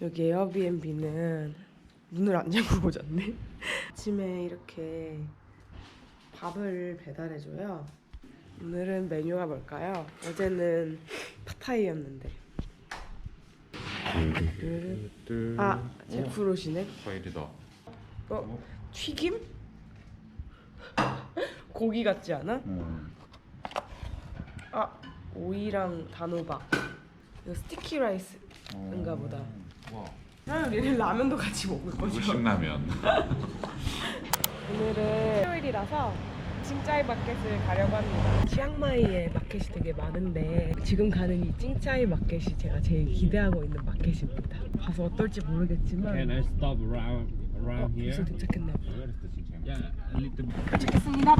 여기 에어비앤비는 문을 안 잠그고 잤네. 아침에 이렇게 밥을 배달해줘요. 오늘은 메뉴가 뭘까요? 어제는 파타이였는데. 아, 제프로시네. 과일이다. 어, 튀김? 고기 같지 않아? 음. 아, 오이랑 단호박. 이거 스티키 라이스 인가 보다. 와. 그럼 얘는 라면도 같이 먹을 거죠. 무신라면. 오늘은 토요일이라서 칭짜이 마켓을 가려고 합니다. 치앙마이에 마켓이 되게 많은데 지금 가는 이 칭짜이 마켓이 제가 제일 기대하고 있는 마켓입니다. 가서 어떨지 모르겠지만 Can I stop around 어, around 벌써 here? 도착했나 봐. Where is the Xinjiang? Yeah, a little bit. 도착했습니다.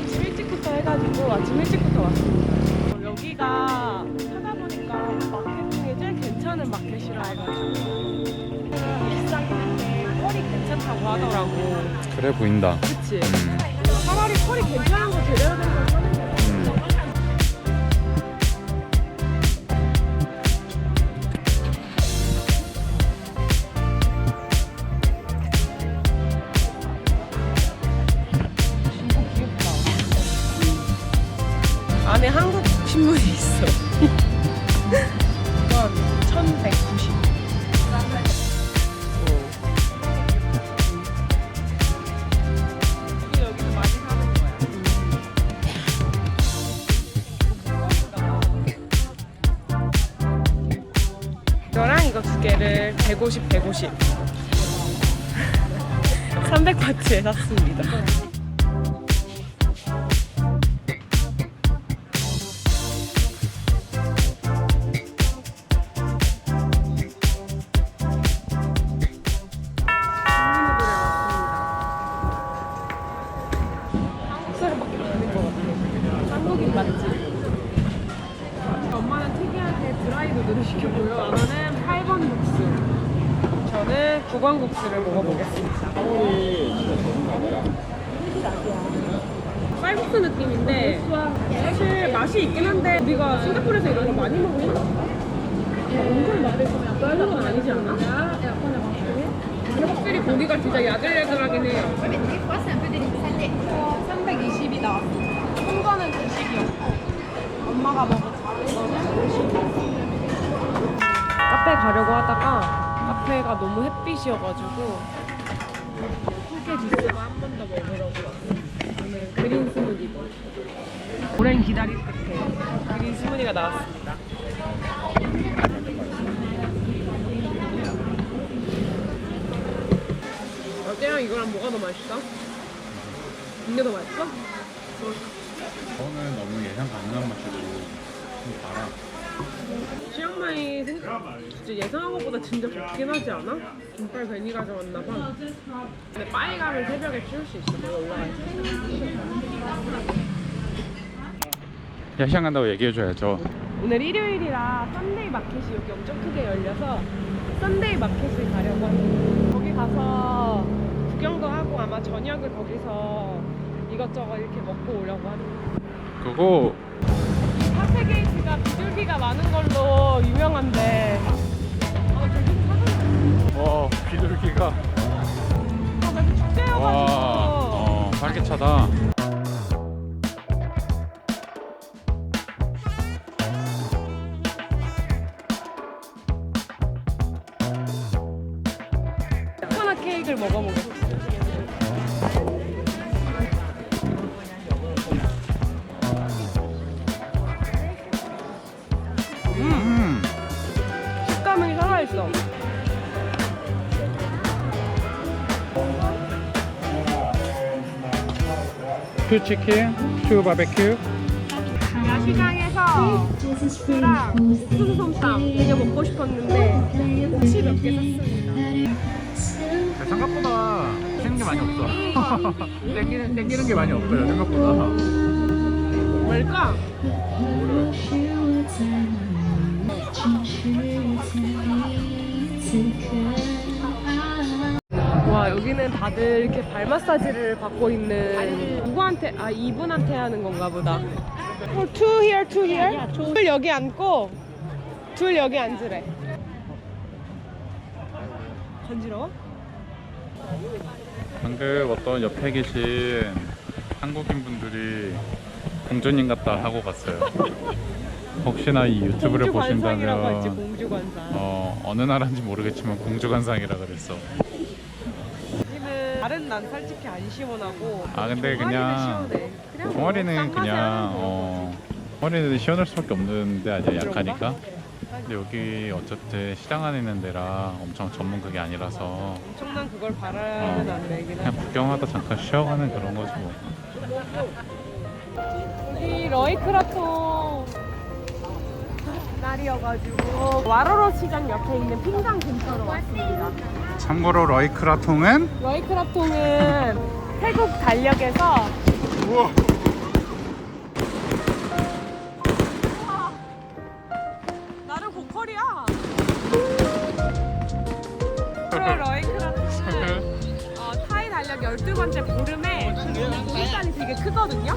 아침 일찍부터 해가지고 아침 일찍부터 왔습니다. 어, 여기가 찾아보니까 마켓 중에 제일 괜찮은 마켓이라 해가지고 일상인데 퀄이 괜찮다고 하더라고. 그래 보인다. 그치? 음. 차라리 퀄이 괜찮은 거 제대로 된거 사는 음. 진짜 귀엽다. 안에 한국 신문이 있어. 이건 1190. 우리 여기서 많이 사는 거야. 이거랑 이거 두 개를 150, 150. 300바트에 샀습니다. 쌀국수 느낌인데 사실 맛이 있긴 한데 우리가 싱가포르에서 이런 거 많이 먹으면 엄청 맛있어 그런 건 아니지 않아? 확실히 고기가 진짜 야들야들하긴 해요. Ouais, mais des fois, c'est un peu délicat. 320이 나왔어. 큰 거는 주식이었고 엄마가 먹은 작은 거는 주식이었어. 카페 가려고 하다가 카페가 너무 햇빛이어가지고 푸게 주스가 한번 더 먹으려고 왔어요. 그린 스무디도. 오랜 기다림 끝에 그린 스무디가 나왔습니다. 어때요? 이거랑 뭐가 더 맛있어? 이게 더 맛있어? 저는 너무 예상 가능한 맛이고 좀 달아. 치앙마이 생- 진짜 예상한 것보다 진짜 덥긴 하지 않아? 김밥 괜히 가져왔나 봐. 근데 빠이 가면 새벽에 치울 수 있어. 내가 올라가 있어. 야시장 간다고 얘기해줘야죠. 오늘 일요일이라 썬데이 마켓이 여기 엄청 크게 열려서 썬데이 마켓을 가려고 합니다. 거기 가서 구경도 하고 아마 저녁을 거기서 이것저것 이렇게 먹고 오려고 합니다. 그거 카페 게이트가 비둘기가 많은 걸로 유명한데 아, 되게 사람 와 비둘기가 아, 근데 축제여가지고 와 어, 활기차다. 코코넛 케이크를 먹어보겠습니다. 투 치킨, 투 바베큐. 야시장에서 랑 옥수수 솜땀 되게 먹고 싶었는데 혹시 몇개 샀습니다. 생각보다 튀는 게 많이 없어. 땡기는 땡기는 게 많이 없어요 생각보다. 뭘까? 와 여기는 다들 이렇게 발 마사지를 받고 있는 누구한테 아 이분한테 하는 건가 보다. 어, two here, two here. 둘 여기 앉고 둘 여기 앉으래. 간지러워? 방금 어떤 옆에 계신 한국인 분들이 공주님 같다 하고 갔어요. 혹시나 이 유튜브를 공주 관상이라고 했지 보신다면 공주 관상. 어 어느 나라인지 모르겠지만 공주관상이라 그랬어. 다른 난 솔직히 안 시원하고. 아, 근데 그냥 시원해. 그냥 동아리는 뭐 그냥 어 동아리는 시원할 수밖에 없는데 그런가? 약하니까. 근데 여기 어쨌든 시장 안에 있는 데라 엄청 전문 그게 아니라서 엄청난 그걸 바라면 어. 안 되긴 그냥 해. 구경하다 잠깐 쉬어가는 그런 거지 뭐. 여기 러이크라통 날이어가지고 와로로 시장 옆에 있는 핑강 근처로 왔습니다. 참고로 러이크라통은 러이크라통은 태국 달력에서 우와. 나는 고퀄이야. 그래 러이크라통은 어, 타이 달력 12번째 보름에 보름단이 되게 크거든요.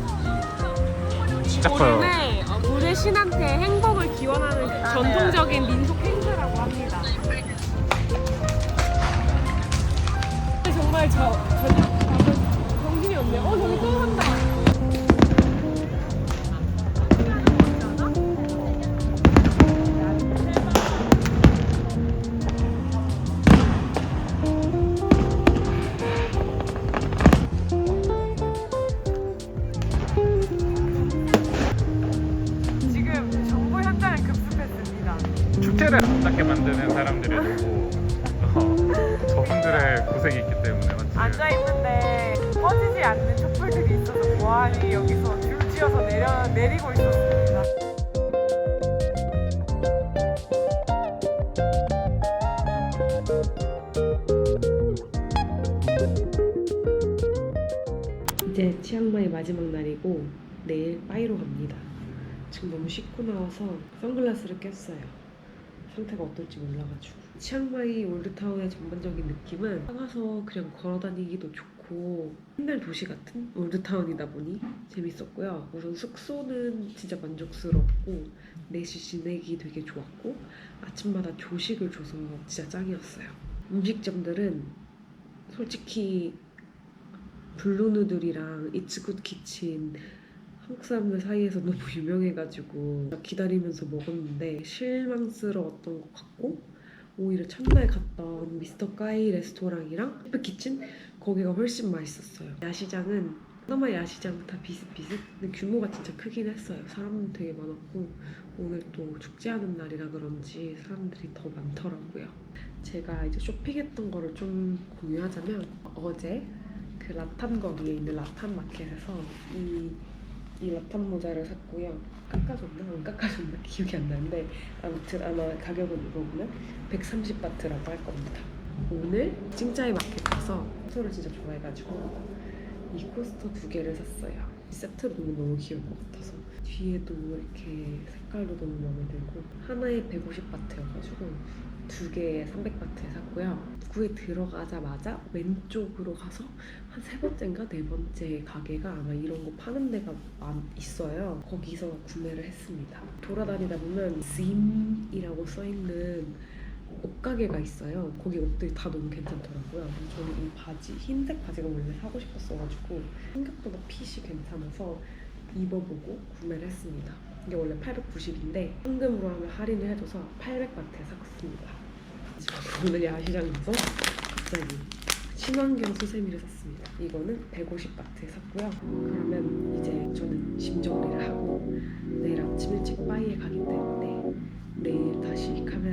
진짜 커요. 보름에 어, 신한테 행복을 기원하는 전통적인 민속 행사라고 합니다. 정말 저 가면 정신이 없네. 어 저기 또 한다. 지금 정보 현장을 급습했습니다. 축제를 아름답게 만드는 사람들에도 어, 저분들의 고생이 있기 때문에 맞지? 앉아 있는데 꺼지지 않는 촛불들이 있어서 보안이 여기서 줄지어서 내려 내리고 있었습니다. 이제 치앙마이 마지막 날이고 내일 빠이로 갑니다. 지금 너무 씻고 나와서 선글라스를 꼈어요. 상태가 어떨지 몰라가지고 치앙마이 올드타운의 전반적인 느낌은 나가서 그냥 걸어다니기도 좋고 옛날 도시 같은 올드타운이다 보니 재밌었고요. 우선 숙소는 진짜 만족스럽고 4시 지내기 되게 좋았고 아침마다 조식을 줘서 진짜 짱이었어요. 음식점들은 솔직히 블루누들이랑 이츠굿 키친 한국 사람들 사이에서 너무 유명해가지고 기다리면서 먹었는데 실망스러웠던 것 같고 오히려 첫날 갔던 미스터 까이 레스토랑이랑 키친 거기가 훨씬 맛있었어요. 야시장은 그나마 야시장 다 비슷비슷. 근데 규모가 진짜 크긴 했어요. 사람 되게 많았고 오늘 또 축제하는 날이라 그런지 사람들이 더 많더라고요. 제가 이제 쇼핑했던 거를 좀 공유하자면 어제 그 라탄 거리에 있는 라탄 마켓에서 이, 이 라탄 모자를 샀고요. 깎아줬나? 안 깎아줬나? 기억이 안 나는데 아무튼 아마 가격을 물어보면 130바트라고 할 겁니다. 오늘 찡짜이 마켓 가서 코스터를 진짜 좋아해가지고 이 코스터 두 개를 샀어요. 이 세트로 너무 너무 귀여울 것 같아서 뒤에도 이렇게 색깔도 너무 마음에 들고 하나에 150바트여가지고 두 개에 300바트에 샀고요. 구에 들어가자마자 왼쪽으로 가서 한 세 번째인가 네 번째 가게가 아마 이런 거 파는 데가 많 있어요. 거기서 구매를 했습니다. 돌아다니다 보면 짐이라고 써 있는 옷가게가 있어요. 거기 옷들이 다 너무 괜찮더라고요. 저는 이 바지 흰색 바지가 원래 사고 싶었어가지고 생각보다 핏이 괜찮아서 입어보고 구매를 했습니다. 이게 원래 890인데 현금으로 하면 할인을 해줘서 800바트에 샀습니다. 오늘 야시장 가서 갑자기 친환경 수세미를 샀습니다. 이거는 150바트에 샀고요. 그러면 이제 저는 짐 정리를 하고 내일 아침 일찍 빠이에 가기 때문에 내일 다시 카메라